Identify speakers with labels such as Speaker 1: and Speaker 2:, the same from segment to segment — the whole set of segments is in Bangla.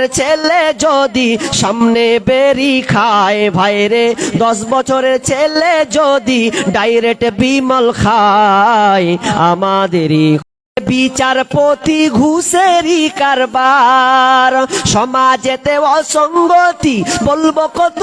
Speaker 1: বছরের ছেলে যদি সামনে বেরি খায়, ভাইরে, দশ বছরের ছেলে যদি ডাইরেক্ট বিমল খায়, আমাদেরই বিচারপতি ঘুষেরই কারবার। সমাজেতে অসঙ্গতি বলব কত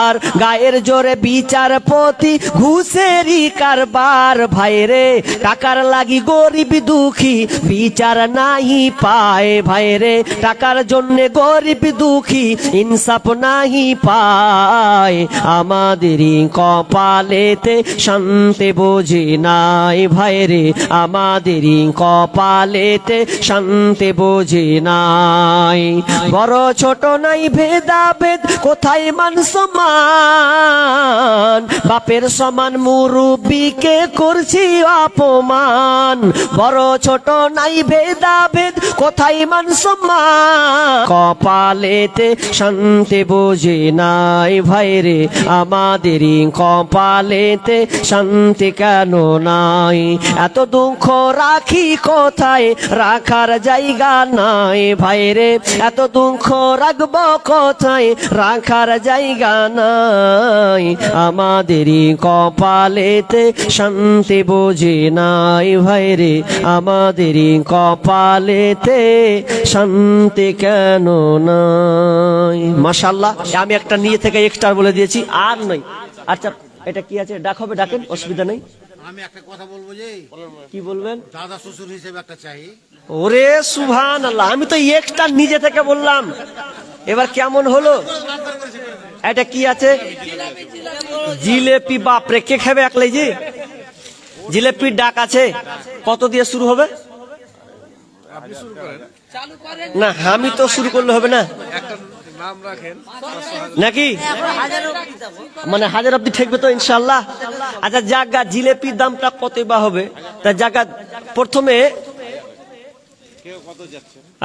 Speaker 1: আর গায়ের জোরে বিচারপতি ঘুষেরই কারবার। ভাইরে, টাকার লাগি গরিব দুঃখী, বিচার নাহি পায়। ভাইরে, টাকার জন্যে গরিব দুঃখী, ইনসাফ নাহি পায়। আমাদেরই কপালেতে শান্তি বোঝে নাই। ভাইরে আমাদেরই কপালেতে শান্তি বোঝে নাই। বড় ছোট নাই ভেদাভেদ, কোথায় মান সমান বাপের সমান মুরুবিকে করছি অপমান। বড় ছোট নাই ভেদাভেদ, কোথায় মান সমান কপালেতে শান্তি বোঝে নাই ভাইরে আমাদেরই কপালেতে শান্তি কেন নাই? এত দুঃখ রাখি কোথায়? রাখার জায়গা নাই ভাইরে। এত দুঃখ রাখব কোথায়? রাখার জায়গা নাই। আমাদেরই কপালেতে শান্তি বোঝে নাই ভাইরে। আমাদেরই কপালেতে শান্তি কেন নাই? মাশাল্লাহ আমি একটা নিয়ে থেকে এক্সট্রা বলে দিয়েছি, আর নয়। আচ্ছা এটা কি আছে? ডাক হবে ডাকেন অসুবিধা নেই।
Speaker 2: আমি একটা কথা বলব যে
Speaker 1: কি বলবেন?
Speaker 2: দাদা শ্বশুর হিসেবে একটা চাই।
Speaker 1: ওরে সুভান আল্লাহ আমি তো একটা নিজে থেকে বললাম। এবার কেমন হলো? এটা কি আছে? জিলেপি বাপরে কে খাবে একলাই জি জিলেপির ডাক আছে। কত দিয়ে শুরু হবে? না আমি তো শুরু করলে হবে না। নাকি? মানে হাজার অব্দি ঠেকবে তো ইনশাল্লাহ আচ্ছা জাগা, জিলেপির দামটা কত বা হবে? তা জাগা, প্রথমে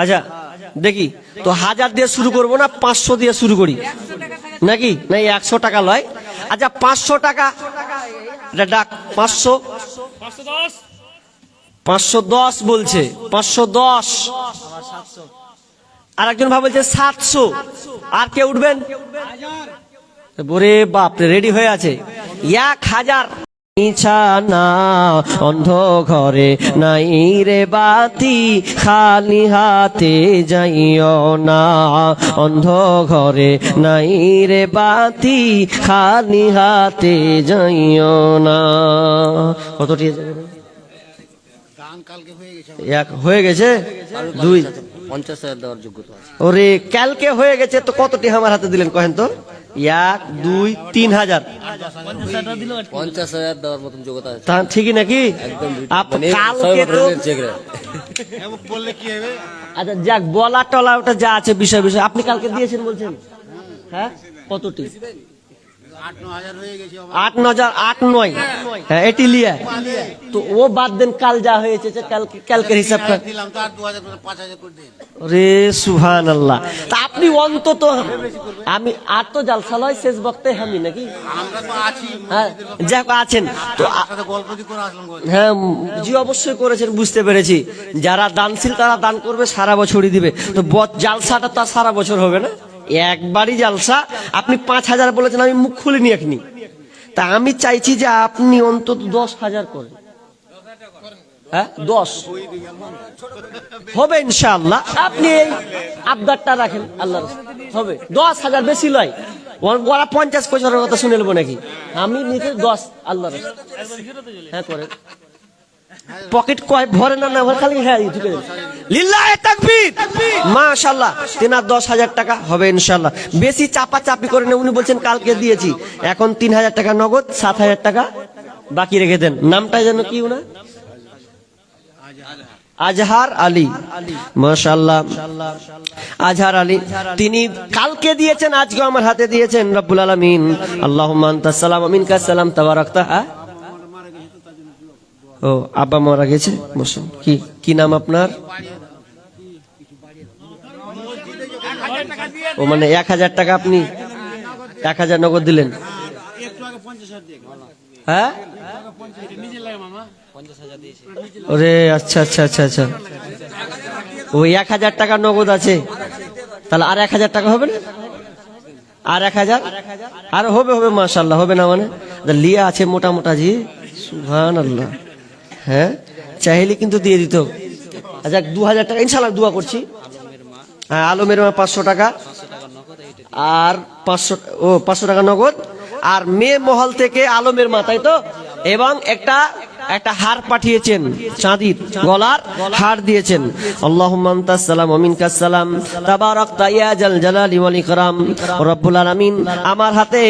Speaker 1: আচ্ছা দেখি। তো হাজার দিয়ে শুরু করব না, পাঁচশো দিয়ে শুরু করি? নাকি? না একশো টাকা লয়। আচ্ছা পাঁচশো টাকা ডাক, পাঁচশো। পাঁচশো দশ বলছে। পাঁচশো দশ। আর একজন ভাব বলছে, সাতশো। আর কে উঠবেন? বরে বাপ রেডি হয়ে আছে। এক হাজার। অন্ধ ঘরে নাই রে বাতি, খালি হাতে যাইও না। অন্ধ ঘরে নাই রে বাতি, খালি হাতে যাইও না। কতটি
Speaker 2: হয়ে
Speaker 1: এক, হয়ে গেছে? দুই।
Speaker 3: পঞ্চাশ হাজার দেওয়ার যোগ্যতা আছে।
Speaker 1: ওরে কালকে হয়ে গেছে তো কতটি আমার হাতে দিলেন কহেন তো? এক দুই তিন হাজার।
Speaker 3: পঞ্চাশ হাজার দেওয়ার মতন যোগ্যতা আছে।
Speaker 1: তা ঠিকই নাকি?
Speaker 3: একদম মানে
Speaker 1: কালকে তো
Speaker 3: চেক রে
Speaker 2: এমন বললে কি হবে
Speaker 1: আচ্ছা যাক বলা টলা ওটা যা আছে বিষয় বিষয়। আপনি কালকে দিয়েছেন বলছেন? হ্যাঁ? কতটি?
Speaker 2: আট হাজার হয়ে।
Speaker 1: আট নয়। হ্যাঁ এটি লিয়া। তো ও বাদ দেন কাল যা হয়েছে কালকে কালকের
Speaker 2: করে। দিন।
Speaker 1: রে সুহান আল্লাহ তা আপনি অন্তত আমি আর তো জালসা লয় শেষ বক্তে আমি নাকি? হ্যাঁ যাক আছেন। তো। হ্যাঁ জি অবশ্যই করেছেন বুঝতে পেরেছি। যারা দানশীল তারা দান করবে সারা বছরই দিবে। তো জালসাটা তো সারা বছর হবে না? একবারই জালসা। আপনি পাঁচ হাজার বলেছেন, আমি মুখ খুলিনি এখনি তা আমি চাইছি যে আপনি অন্তত দশ হাজার করেন। হ্যাঁ দশ। হবে আপনি আবদারটা রাখেন হবে। দশ হাজার বেশি ওরা পঞ্চাশ কথা শুনে নেব নাকি? আমি নিতে দশ, আল্লাহ হ্যাঁ করেন। পকেট কয় ভরে না না ভরে, খালি হ্যাঁ ঢুকে দশ হাজার টাকা হবে বেশি উনি বলছেন কালকে দিয়েছি। এখন তিন হাজার টাকা নগদ, সাত হাজার টাকা বাকি রেখে দেন। নামটা যেন কি আজহার আলী। আজহার আলী। তিনি কালকে দিয়েছেন আজকে আমার হাতে দিয়েছেন, রব্বুল আলামিন। আনতাস সালাম ওয়া মিনকাস সালাম হ্যাঁ? ও, আব্বা মারা গেছে? বসুন। কি কি নাম আপনার? ও মানে এক হাজার টাকা আপনি এক হাজার নগদ দিলেন। হ্যাঁ? ওরে আচ্ছা আচ্ছা আচ্ছা আচ্ছা। ওই এক হাজার টাকা নগদ আছে। তাহলে আর এক হাজার টাকা হবে না? আর এক হাজার? আর হবে হবে মাশাল্লাহ হবে না মানে? লিয়া আছে মোটা মোটা জি। সুহান আল্লাহ হ্যাঁ? চাইলে কিন্তু দিয়ে দিত। আচ্ছা দু হাজার টাকা ইনশাল্লাহ দোয়া করছি। হ্যাঁ আলমের মা পাঁচশো টাকা। আর পাঁচশো, ও, পাঁচশো টাকা নগদ। আর মেয়ে মহল থেকে আলমের মা, তাই তো? এবং একটা একটা হার পাঠিয়েছেন, চাঁদির গলার হার দিয়েছেন। জাল জালালি আমার হাতে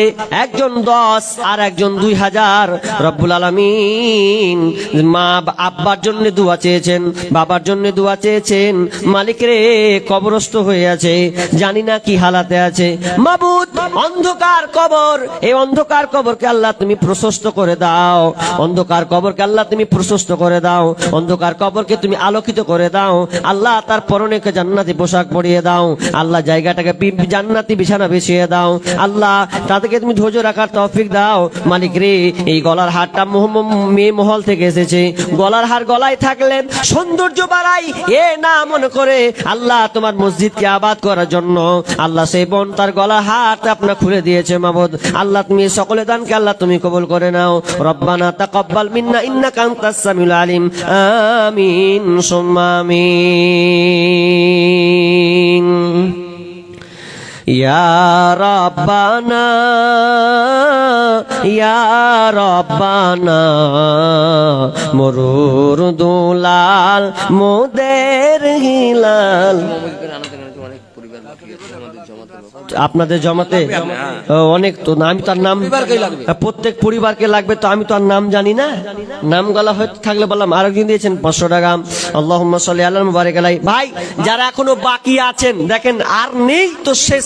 Speaker 1: একজন দশ আর একজন দুই হাজার। রব্বুল আলামিন মা আব্বার জন্য দোয়া চেয়েছেন, বাবার জন্য দোয়া চেয়েছেন। মালিক রে, কবরস্থ হয়ে আছে। জানি না কি হালাতে আছে। মাবুদ, অন্ধকার কবর। এই অন্ধকার কবরকে আল্লাহ তুমি প্রশস্ত করে দাও। অন্ধকার কবরকে আল্লাহ তুমি প্রশস্ত করে দাও। অন্ধকার কবরকে তুমি আলোকিত করে দাও। আল্লাহ তার পরনেকে জান্নাতি পোশাক পরিয়ে দাও। আল্লাহ জায়গাটাকে জান্নাতি বিছানা বিছিয়ে দাও। আল্লাহ তাদেরকে তুমি ধৈর্য রাখার তৌফিক দাও। মালিক রে, এই গলার হারটা মেয়ে মহল থেকে এসেছে। গলার হার গলায় থাকলেন সৌন্দর্য বাড়াই এ না মনে করে আল্লাহ তোমার মসজিদকে আবাদ করার জন্য। আল্লাহ সেই বোন তার গলার হাত আপনার খুলে দিয়েছে মাবদ। আল্লাহ তুমি সকলে দানকে আল্লাহ তুমি কবুল করে নাও। রব্বানা তাকাব্বাল মিন্না ইন্নাকা আনতাস সামিউল আলিম আমিন সুম্মা আমিন মরুর দুলাল মোদের হিলাল আপনাদের জমাতে? অনেক তো আমি তার নাম প্রত্যেক পরিবারকে লাগবে তো আমি তো আর নাম জানি না। নাম গলা হয়তো থাকলে বললাম আরেকদিন দিয়েছেন পাঁচশো টাকা। আল্লাহ সাল্লি আল্লাহ মুবারক আলাই ভাই যারা এখনও বাকি আছেন দেখেন আর নেই তো শেষ।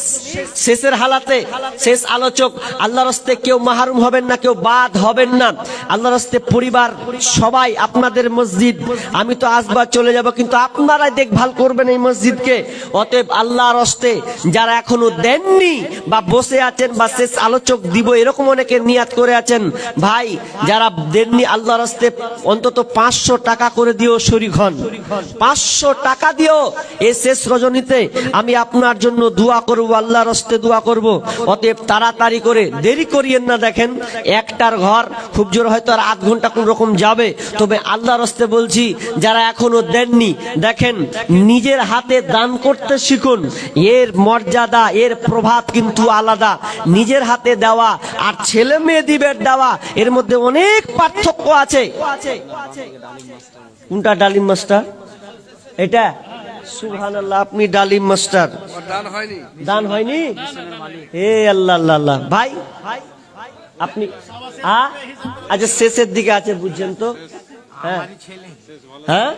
Speaker 1: শেষের হালাতে শেষ আলোচক আল্লাহ রস্তে কেউ মাহরুম হবেন না কেউ বাদ হবেন না। আল্লাহ রস্তে পরিবার সবাই আপনাদের মসজিদ। আমি তো আসবার চলে যাব কিন্তু আপনারাই দেখভাল করবেন এই মসজিদকে। অতএব আল্লাহ রস্তে যারা এখনও দেননি বা বসে আছেন বা শেষ আলোচক দিব, এরকম অনেকে নিয়াত করে আছেন। ভাই, যারা দেননি আল্লাহ রস্তে অন্তত পাঁচশো টাকা করে দিও শরিক হন। পাঁচশো টাকা দিও এই শেষ রজনীতে। আমি আপনার জন্য দোয়া করব আল্লাহ রস্তে দোয়া করব। অতএব তাড়াতাড়ি করে, দেরি করিয়েন না দেখেন, একটার ঘর খুব জোর হয়তো আর আধ ঘণ্টা কোন রকম যাবে। তবে আল্লাহ রস্তে বলছি, যারা এখনও দেননি, দেখেন, নিজের হাতে দান করতে শিখুন। এর মর্যাদা, এর প্রভাব কিন্তু আলাদা। নিজের হাতে দেওয়া আর ছেলে মেয়ে দিবের দেওয়া, এর মধ্যে অনেক পার্থক্য আছে। কোনটা ডালিম মাস্টার? এটা? আপনি ডালিম মাস্টার। দান হয়নি? এ ভাই, আপনি আচ্ছা শেষের দিকে বুঝছেন তো? হ্যাঁ। হ্যাঁ?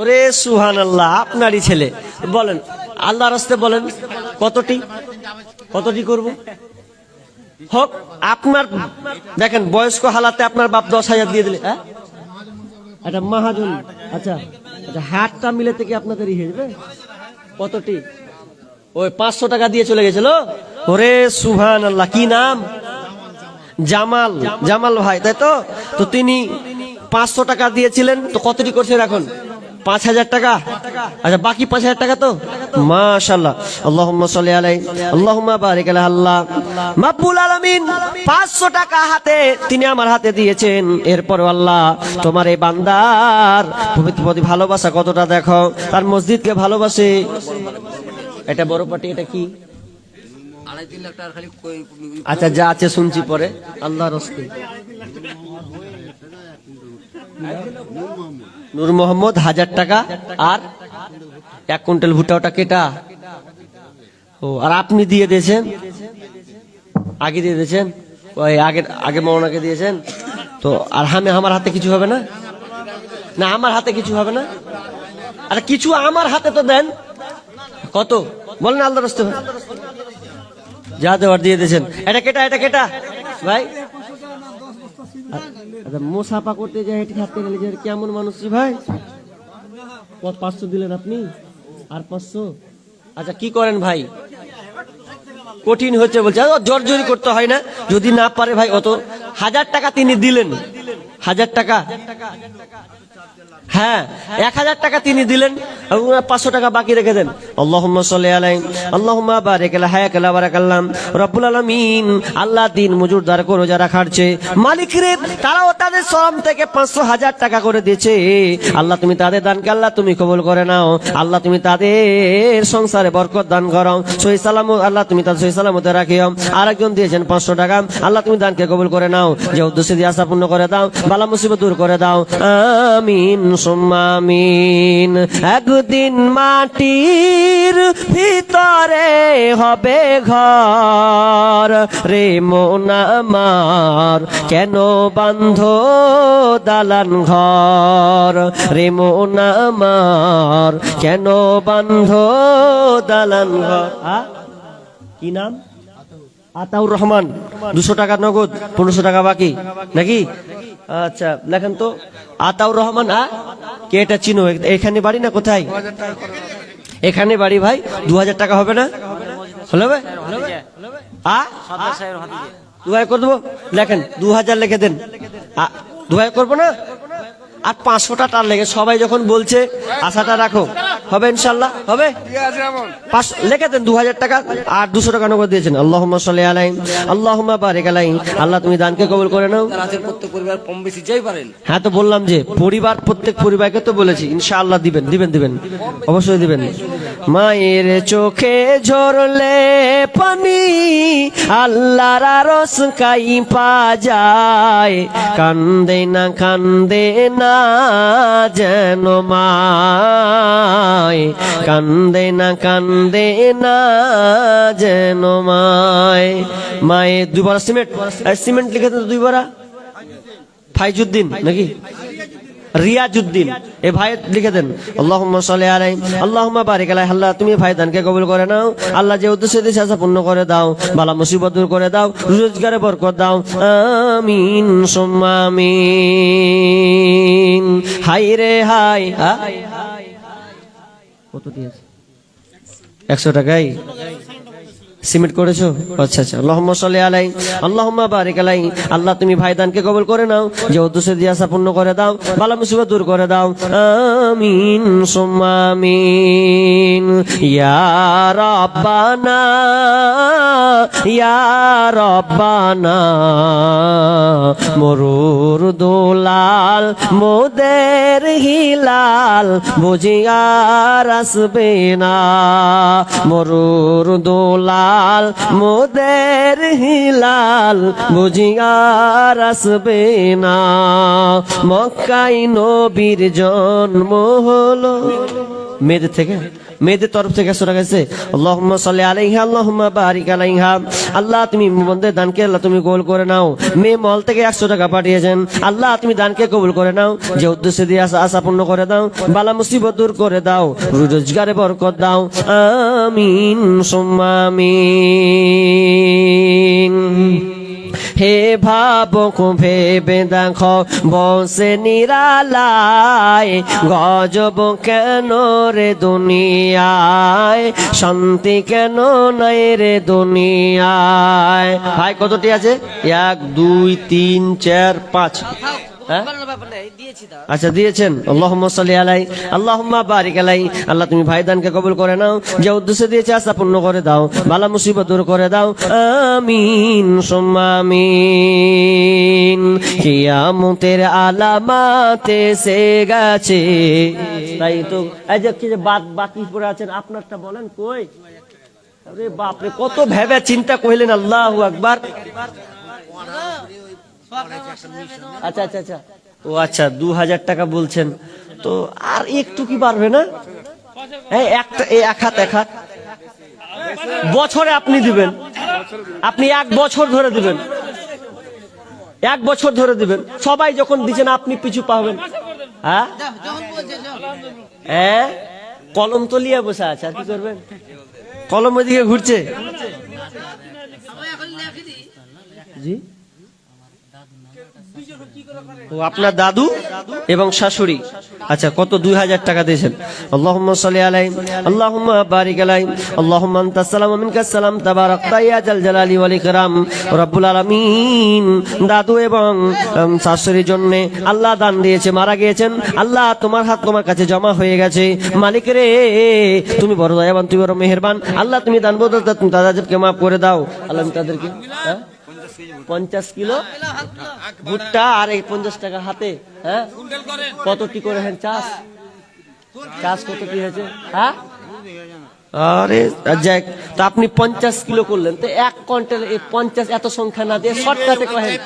Speaker 1: ওরে সুহান আল্লাহ আপনারই ছেলে। বলেন আল্লাহ রাস্তে বলেন, কতটি? কতটি করব? হোক, আপনার, দেখেন, বয়স্ক হালাতে আপনার বাপ দশ হাজার দিয়ে দিলে হ্যাঁ? একটা মহাজন আচ্ছা আচ্ছা হাটটা মিলে থেকে আপনাদের ইয়ে যাবে কতটি? ওই পাঁচশো টাকা দিয়ে চলে গেছিল। ওরে সুহান আল্লাহ কি নাম? জামাল জামাল ভাই, তাই তো? তো তিনি পাঁচশো টাকা দিয়েছিলেন, তো কতটি করছেন এখন? পাঁচ হাজার টাকা? আচ্ছা বাকি পাঁচ হাজার টাকা তো? মাশাল্লাহ আল্লাহুম্মা সাল্লি আলাই আল্লাহুম্মা বারিক আলা আল্লাহ মাকবুল আলামিন 500 টাকা হাতে তিনি আমার হাতে দিয়েছেন। এরপর আল্লাহ, তোমার এই বান্দার প্রতি ভালোবাসা কতটা দেখো? তার মসজিদকে ভালোবাসে। এটা বড় পাটি এটা কি? আচ্ছা যা আছে শুনছি পরে। আল্লাহ রস্তে নূর মোহাম্মদ, হাজার টাকা। আর এক কুইন্টাল ভুট্টা ওটা কেটা? ও, আর আপনি দিয়ে দিয়েছেন? আগে দিয়ে দিয়েছেন? ওই আগে আগে মৌনাকে দিয়েছেন? তো, আর হামে আমার হাতে কিছু হবে না? না, আমার হাতে কিছু হবে না? আর, কিছু আমার হাতে তো দেন। কত? বলেন আল্লাহ রস্তে। যা দেওয়ার দিয়ে দিয়েছেন। এটা কেটা এটা কেটা? ভাই আচ্ছা মোসাফা করতে যায় হেঁটে হাঁটতে গেলে যে কেমন মানুষ ভাই? পাঁচশো দিলেন আপনি? আর পাঁচশো? আচ্ছা কি করেন ভাই? কঠিন হচ্ছে বলছে জোর জোরি করতে হয় না। যদি না পারে ভাই, অত হাজার টাকা তিনি দিলেন। হাজার টাকা। হ্যাঁ এক হাজার টাকা তিনি দিলেন পাঁচশো টাকা বাকি রেখে দেন। আল্লাহ তুমি তাদের কবুল করে নাও। আল্লাহ তুমি তাদের সংসারে বরকত দান করো সহি আল্লাহ তুমি তাদের সহি রাখিও। আরেকজন দিয়েছেন পাঁচশো টাকা, আল্লাহ তুমি দানকে কবুল করে নাও। যে উদ্দেশ্যে আশা পূর্ণ করে দাও, বালা মুসিবত দূর করে দাও। আমিন। সুম্মা আমিন একদিন মাটির ভিতরে হবে ঘর। রে মন আমার, কেন বান্ধ দালান ঘর? রে মন আমার, কেন বান্ধ দালান ঘর? কি নাম? আতাউর রহমান, দুশো টাকা নগদ, পনেরোশো টাকা বাকি। নাকি? আচ্ছা লেখেন তো। আতাউর রহমান, আ? কে এটা চিনো? এখানে বাড়ি না কোথায়? এখানে বাড়ি ভাই দু হাজার টাকা হবে না? হলো ভাই? আ? দু হাজার করে দেবো? লেখেন দু হাজার লিখে দেন। আ, দু হাজার করব না? আর পাঁচশোটা টার লেগে সবাই যখন বলছে আশাটা রাখো। হবে ইনশাল্লাহ হবে? পাঁচ লিখে দেন দু হাজার টাকা আর দুশো টাকা নগদ দিয়েছেন। আল্লাহ সাল্লি আলাই আল্লাহ বারেক আলাই আল্লাহ তুমি দানকে কবুল করে নাও।
Speaker 3: প্রত্যেক পরিবার কম বেশি যাই পারেন।
Speaker 1: হ্যাঁ তো বললাম যে পরিবার প্রত্যেক পরিবারকে তো বলেছি ইনশাআল্লাহ দিবেন দিবেন দিবেন। অবশ্যই দিবেন। মায়ের চোখে ঝরলে পানি আল্লাহর রস কাই পা যায় কান্দে না কান্দে না যেন মায়, কান্দে না কান্দে না যেন মায়। মায়ে দুবার সিমেন্ট সিমেন্ট লিখে দেন দুই বারা ফাইজুদ্দিন, নাকি? রিয়াজুদ্দিন, এ ভাই লিখে দেন, আল্লাহুম্মা সাল্লি আলাইহি আল্লাহুম্মা বারিক আলাইহি আল্লাহ, তুমি ভাই দানকে কবুল করে নাও। আল্লাহ যে উদ্দেশ্যে দিয়েছে, আশা পূর্ণ করে দাও। বালা মুসিবত দূর করে দাও। রোজগারে বরকত দাও। আমিন সুম্মা হাই রে হাই হা? কত দিয়েছে? একশো টাকাই? সিমেন্ট করেছ? আচ্ছা আচ্ছা। আল্লাহুম্মা সাল্লি আলাই আল্লাহুম্মা বারিক আলাই আল্লাহ, তুমি ভাইদানকে কবুল করে নাও। যে উদ্দেশ্যে দিয়ে আসা পূর্ণ করে দাও। বালা মুসিবত দূর করে দাও। আমিন, সুম্মা আমিন। ইয়া রাব্বানা ইয়া রাব্বানা। মরুর দোলাল, মোদের হিলাল বুঝিয়ার আসবে না মরুর দোলাল মোদের হিলাল বুঝিয়ার আসবে না। মক্কাই নবীর জন্ম হলো। মেয়েদের থেকে, মেয়েদের তরফ থেকে টাকা গেছে, আল্লাহুম্মা সাল্লি আলাইহা, আল্লাহুম্মা বারিক আলাইহা। আল্লাহ, তুমি মন্দের দানকে আল্লাহ তুমি কবুল করে নাও। মেয়ে মল থেকে একশো টাকা পাঠিয়েছেন। আল্লাহ, তুমি দানকে কবুল করে নাও। যে উদ্দেশ্যে দিয়ে আশা আশা পূর্ণ করে দাও, বালা মুসিবত দূর করে দাও, রোজগারে বরকত দাও। আমিন, সুম্মা আমিন। হে ভাবক ভেবে দেখো, বসে নিরালায়, গজব কেন রে দুনিয়ায়? শান্তি কেন নাই রে দুনিয়ায়? ভাই, কতটি আছে? এক, দুই, তিন, চার, পাঁচ। আচ্ছা দিয়েছেন? আল্লাহুম্মা সাল্লি আলাই আল্লাহুম্মা বারিক আলাই। আল্লাহ তুমি ভাইদানকে কবুল করে নাও। যে উদ্দেশ্যে দিয়েছে আশা পূর্ণ করে দাও। বালা মুসিবত দূর করে দাও। আমিন সুম্মা আমিন। কিয়ামতের আলামাতে সে গেছে। তাই তো এই যে কি যে বাদ বাকি পড়ে আছেন আপনারটা বলেন কই? আরে বাপরে কত ভেবে চিন্তা কইলেন আল্লাহু আকবার। আচ্ছা আচ্ছা আচ্ছা। ও আচ্ছা দু হাজার টাকা বলছেন। তো আর একটু কি পারবে না? এই একটা, এই এক হাত এক হাত। বছরে আপনি দিবেন। আপনি এক বছর ধরে দিবেন। এক বছর ধরে দিবেন। সবাই যখন দিচ্ছেন, আপনি পিছু পাবেন হ্যাঁ? হ্যাঁ? কলম তো লিয়ে বসে আছে, আর কি করবেন? কলম ওইদিকে ঘুরছে। জি? ও আপনার দাদু এবং শাশুড়ি? আচ্ছা কত? দুই হাজার টাকা দিয়েছেন। আল্লাহুম্মা সাল্লি আলাইহি, আল্লাহুম্মা বারিক আলাইহি, আল্লাহুম্মা আনতাস সালাম ওয়া মিনকাস সালাম তাবারাকতা ইয়া জাল জালালি ওয়াল ইকরাম। রব্বুল আলামিন, দাদু এবং শাশুড়ির জন্য আল্লাহ দান দিয়েছে, মারা গিয়েছেন। আল্লাহ তোমার হাত তোমার কাছে জমা হয়ে গেছে। মালিক রে, তুমি বড় দয়াবান, তুমি বড় মেহেরবান। আল্লাহ তুমি দান বদলতে তুমি তাদেরকে মাফ করে দাও। আল্লাহ তাদেরকে হ্যাঁ? পঞ্চাশ কিলো। ভুট্টা আর এই পঞ্চাশ টাকা হাতে হ্যাঁ? কত কি করে হ্যাঁ চাষ? চাষ কত কি হয়েছে? হ্যাঁ? আরে যাক তো আপনি পঞ্চাশ কিলো করলেন, তো এক কুইন্টাল এই পঞ্চাশ এত সংখ্যা না দিয়ে শর্টকাটে কহেন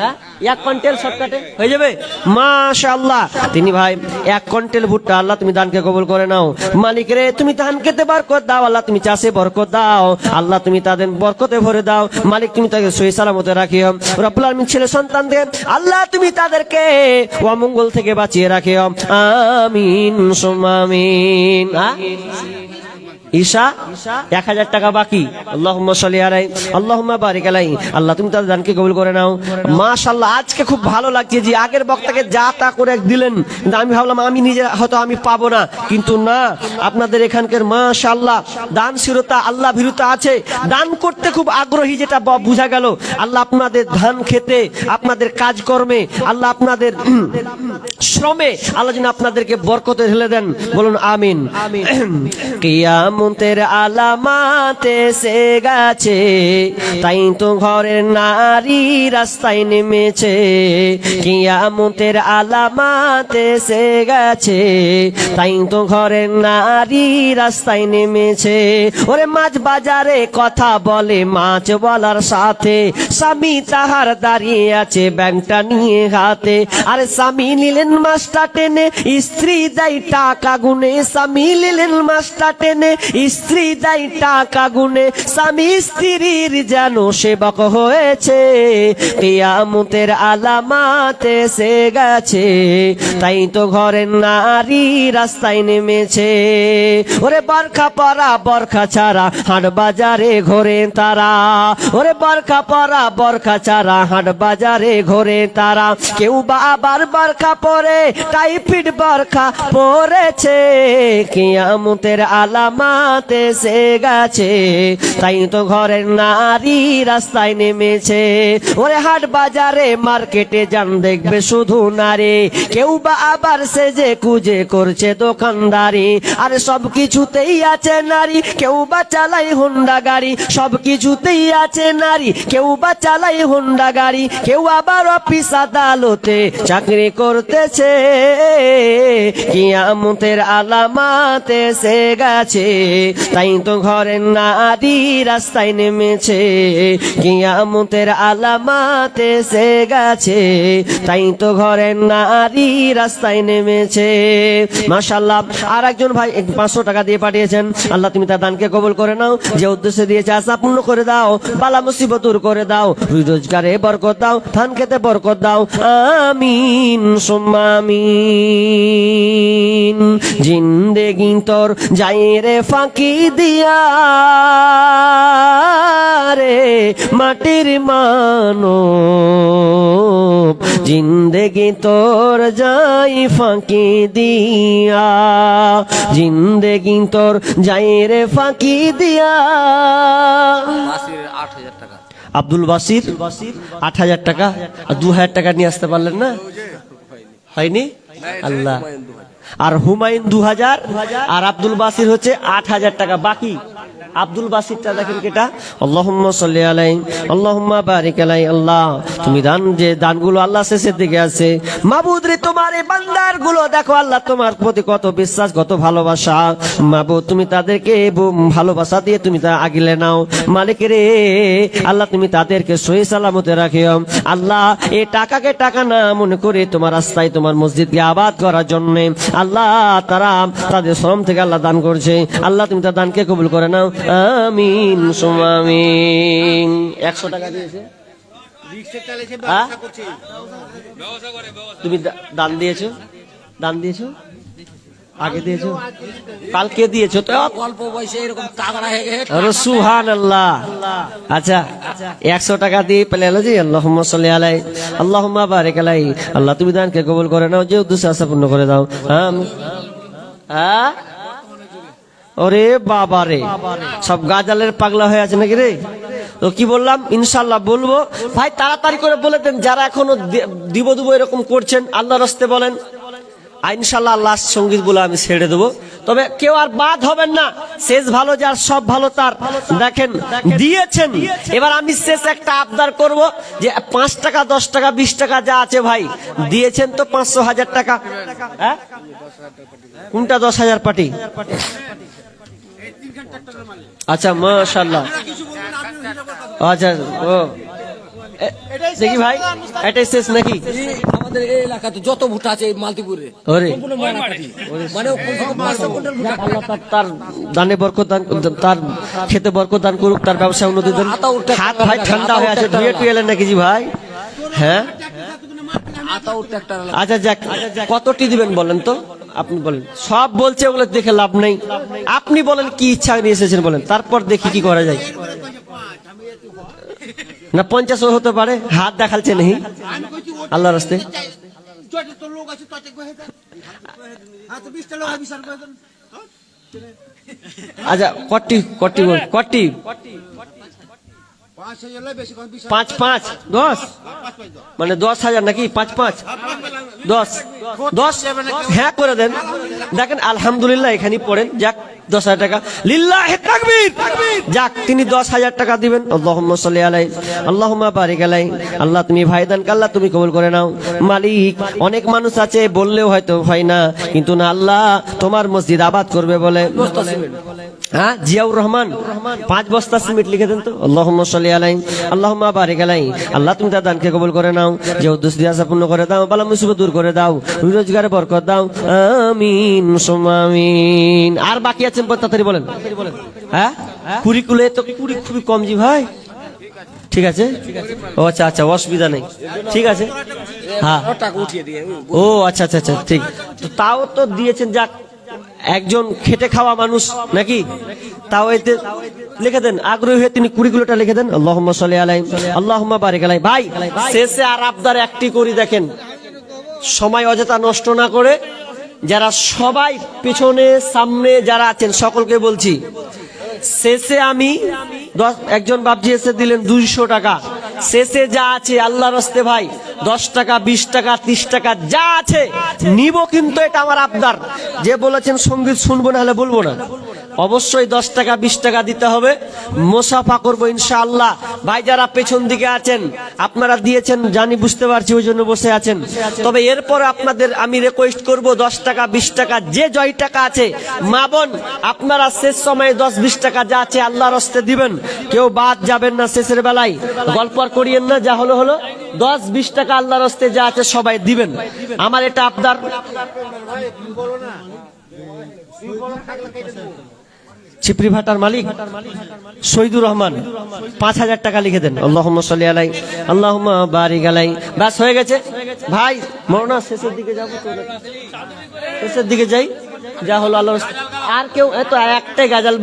Speaker 1: হ্যাঁ? এক কুইন্টাল শর্টকাটে হয়ে যাবে? মাশাআল্লাহ। তিনি ভাই, এক কুইন্টাল ভুট্টা, আল্লাহ তুমি দানকে কবুল করে নাও। মালিক রে, তুমি ধান খেতে বরকত দাও, আল্লাহ তুমি চাষে বরকত দাও। আল্লাহ তুমি তাদের বরকতে ভরে দাও। মালিক তুমি তাকে সহি সালামতে রাখিও। রব্বুল আলামিন ছেলে সন্তান দেন আল্লাহ তুমি তাদেরকে অমঙ্গল থেকে বাঁচিয়ে রাখিও। আমিন, সুম্মা আমিন। হ্যাঁ? ঈশা এক হাজার টাকা বাকি। আল্লাহ সাল্লি আলাই আল্লাহ বারিক আলাই আল্লাহ তুমি তাদের দানকে কবুল করে নাও। মাশাল্লাহ আজকে খুব ভালো লাগছে যে আগের বক্তাকে যা তা করে দিলেন। কিন্তু আমি ভাবলাম আমি নিজে হয়তো আমি পাবো না। কিন্তু না আপনাদের এখানকার মাশাল্লাহ দান শিরতা আল্লাহ ভীরুতা আছে। দান করতে খুব আগ্রহী যেটা বোঝা গেল। আল্লাহ আপনাদের ধান খেতে আপনাদের কাজকর্মে আল্লাহ আপনাদের শ্রমে আল্লাহ যেন আপনাদেরকে বরকতে ঢেলে দেন। বলুন আমিন। কিয়ামতের আলামাতে সে গেছে। তাই তো ঘরের নারী রাস্তায় নেমেছে। কিয়ামতের আলামাতে সে গেছে। তাই তো ঘরের নারী রাস্তায় নেমেছে। ওরে মাছ বাজারে কথা বলে, মাছ বলার সাথে স্বামী তাহার দাঁড়িয়ে আছে ব্যাংকটা নিয়ে হাতে। আরে স্বামী নিলেন মাছটা টেনে, স্ত্রী দেয় টাকা গুনে। স্বামী নিলেন মাছটা টেনে স্ত্রী দেয় টাকা গুনে, স্বামী স্ত্রীর যেন সেবক হয়েছে। কেয়ামতের আলামাতে সে গেছে, তাই তো ঘরের নারী রাস্তায় নেমেছে। ওরে বরখা পরা, বরখা ছাড়া হাট বাজারে ঘোরে তারা। ওরে বরখা পরা, বরখা ছাড়া হাট বাজারে ঘোরে তারা। কেউ বা আবার বরখা পরে টাইফিড বরখা পরেছে। কিয়ামতের আলামাতে সে গেছে, তাই তো ঘরের নারী রাস্তায় নেমেছে। ওরে হাট বাজারে, মার্কেটে যান, দেখবে শুধু নারী। কেউ বা আবার সেজে কুজে করছে দোকানদারি। আর সব কিছুতেই আছে নারী, কেউ বা চালাই হোন্ডা গাড়ি। সব কিছুতেই আছে নারী, কেউ বা চালাই হোন্ডা গাড়ি। কেউ আবার অফিস আদালতে চাকরি করতেছে। কিয়ামতের আলামাতে সে গেছে। তাই তো ঘরের নারী রাস্তায় নেমেছে, কিয়ামতের আলামাতে সে গেছে। তাই তো ঘরের নারী রাস্তায় নেমেছে। মাশাল্লাহ আর একজন ভাই পাঁচশো টাকা দিয়ে পাঠিয়েছেন। আল্লাহ তুমি তার দানকে কবল করে নাও। যে উদ্দেশ্যে দিয়েছে আশা পূর্ণ করে দাও, বালা মুসিবত দূর করে দাও, রোজগারে বরকত দাও ধান খেতে বরকত দাও। আমিন, সুম্মা আমিন জিন্দেগি তোর যাই রে ফাঁকি দিয়া। রে মাটির মানো জিন্দেগি তোর যাই ফাঁকি দিয়া। জিন্দেগি তোর যাই রে ফাঁকি দিয়া।
Speaker 3: আট হাজার টাকা
Speaker 1: আব্দুল বাসির আট হাজার টাকা আর দু হাজার টাকা নিয়ে আসতে পারলেন না? হয়নি? আল্লাহ। আর হুমায়ুন দু হাজার আর আব্দুল বাসির হচ্ছে আট হাজার টাকা। বাকি আব্দুল বাসিরটা দেখেন কেটা? আল্লাহুম্মা সাল্লি আলাই আল্লাহুম্মা বারিক আলাই আল্লাহ। তুমি দান যে দানগুলো আল্লাহ শেষের দিকে আছে। মাবুদ রে তোমার এই বান্দারগুলো দেখো আল্লাহ তোমার প্রতি কত বিশ্বাস, কত ভালোবাসা। মাবুদ, তুমি তাদেরকে ভালোবাসা দিয়ে তুমি তা আগিলে নাও। মালিক রে আল্লাহ তুমি তাদেরকে সহি সালামতে রাখিও। আল্লাহ এই টাকাকে টাকা না মনে করে তোমার রাস্তায় তোমার মসজিদকে আবাদ করার জন্য আল্লাহ তারা তাদের শ্রম থেকে আল্লাহ দান করছে। আল্লাহ তুমি তার দানকে কবুল করে নাও আমিন সুমামিন। একশো টাকা দিয়েছে। তুমি দান দিয়েছ? দান দিয়েছ? আগে দিয়েছ? কালকে দিয়েছ? তো
Speaker 3: অল্প বয়সে এরকম তাগড়া হয়ে গেছে
Speaker 1: আরে সুহান আল্লাহ। আচ্ছা একশো টাকা দিয়ে পেলে এলো যে আল্লাহ সাল্লি আলাই আল্লাহ বারেক আলাই। আল্লাহ তুমি দানকে কবুল করে নাও যে উদ্দেশ্য আশা পূর্ণ করে দাও। আম- হ্যাঁ ওরে বাবা রে। সব গাজালের পাগলা হয়ে আছে নাকি রে? তো কি বললাম? ইনশাল্লাহ বলব। ভাই, তাড়াতাড়ি করে বলে দেন, যারা এখনও দিব দিব এরকম করছেন আল্লাহ রস্তে বলেন। ইনশাল্লাহ আল্লাহ সংগীত বলে আমি ছেড়ে দেবো। তবে কেউ আর বাদ হবেন না। শেষ ভালো যার, সব ভালো তার। দেখেন, দিয়েছেন। এবার আমি শেষ একটা আবদার করব যে পাঁচ টাকা, দশ টাকা, বিশ টাকা যা আছে ভাই, দিয়েছেন তো পাঁচশো হাজার টাকা। হ্যাঁ? কোনটা দশ হাজার পাটি আচ্ছা মাশাল্লাহ আচ্ছা ও। দেখি ভাই এটাই শেষ নাকি?
Speaker 3: আমাদের এই এলাকাতে যত ভুট্টা আছে। মানে
Speaker 1: তার- দানে বরকত দান তার খেতে বরকত দান করুক তার ব্যবসা উন্নতি দেন
Speaker 3: উঠতে-
Speaker 1: হাত ভাই ঠান্ডা হয়ে আছে ধুয়ে নাকি জি ভাই? হ্যাঁ? আচ্ছা যাক কতটি দিবেন বলেন তো? আপনি বলেন। সব বলছে, ওগুলো দেখে লাভ নেই। আপনি বলেন কি ইচ্ছা নিয়ে এসেছেন বলেন। তারপর দেখি কি করা যায়। না পঞ্চাশও হতে পারে। হাত দেখালছে নেই। আল্লাহ রাস্তে। আচ্ছা কটি কটি কটি
Speaker 2: পাঁচ
Speaker 1: পাঁচ। দশ মানে দশ হাজার নাকি? পাঁচ পাঁচ। দশ। দশ? হ্যাঁ করে দেন। দেখেন, আলহামদুলিল্লাহ এখানে পড়েন। যাক, দশ হাজার টাকা। যাক, তিনি দশ হাজার টাকা দিবেন। আলাই। বারিক আলাই। আল্লাহ, তুমি ভাইদান আল্লাহ তুমি কবুল করে নাও। মালিক, অনেক মানুষ আছে, বললেও হয়তো হয় না। কিন্তু না আল্লাহ তোমার মসজিদ আবাদ করবে বলে। হ্যাঁ জিয়াউর রহমান, পাঁচ বস্তা সিমেন্ট লিখে দেন তো। আল্লাহুম্মা সাল্লি আলাই আল্লাহুম্মা বারিক আলাই আল্লাহ তুমি তার দানকে কবুল করে নাও, যে উদ্দেশ্য আশা পূর্ণ করে দাও, বালা মুসিবত দূর করে দাও, রোজগারে বরকত দাও, আমিন, সুম্মা আমিন। আর বাকি আছেন তাড়াতাড়ি বলেন। হ্যাঁ? কুড়িকুলে তো কুড়ি খুবই কম জি ভাই ঠিক আছে? ও আচ্ছা আচ্ছা অসুবিধা নেই। ঠিক আছে? হ্যাঁ। ও আচ্ছা আচ্ছা আচ্ছা ঠিক। তাও তো দিয়েছেন, যাক। একজন খেটে খাওয়া মানুষ নাকি? তাও এতে লিখে দেন, আগ্রহী হয়ে তিনি কুড়ি কিলোটা লিখে দেন। আল্লাহ সাল্লি আলাই আল্লাহ বারিক আলাই। ভাই, শেষে আর আবদার একটি করি দেখেন। সময় অযথা নষ্ট না করে যারা সবাই পেছনে, সামনে যারা আছেন, সকলকে বলছি, শেষে আমি দশ একজন বাপজি এসে দিলেন দুইশো টাকা। শেষে যা আছে আল্লাহ রস্তে ভাই, দশ টাকা, বিশ টাকা, ত্রিশ টাকা, যা আছে, নিব কিন্তু এটা আমার আবদার। যে বলেছেন সংগীত শুনব না হলে বলব না। অবশ্যই দশ টাকা, বিশ টাকা দিতে হবে। মোসাফা করব ইনশাআল্লাহ। ভাই যারা পেছন দিকে আছেন, আপনারা দিয়েছেন, জানি বুঝতে পারছি, ওই জন্য বসে আছেন। তবে এরপর আপনাদের আমি রিকোয়েস্ট করব দশ টাকা, বিশ টাকা, যে জয় টাকা আছে। মা বোন, আপনারা শেষ সময়ে দশ, বিশ টাকা যা আছে আল্লাহর হস্তে দিবেন। কেউ বাদ যাবেন না শেষের বেলায়। গল্প করিয়েন না, যা হলো হলো। দশ, বিশ টাকা আল্লাহর হস্তে যা আছে সবাই দিবেন। আমার এটা আবদার। চিপরি ভাটার মালিক শহীদুর রহমান, পাঁচ হাজার টাকা লিখে দেন। আল্লাহ সাল্লি আলাই আল্লাহ বারিক আলাই। ব্যাস, হয়ে গেছে। ভাই, মরনা, শেষের দিকে যাব শেষের দিকে যাই, যা হলো আল্লাহ আর কেউ এত একটাই গাজাল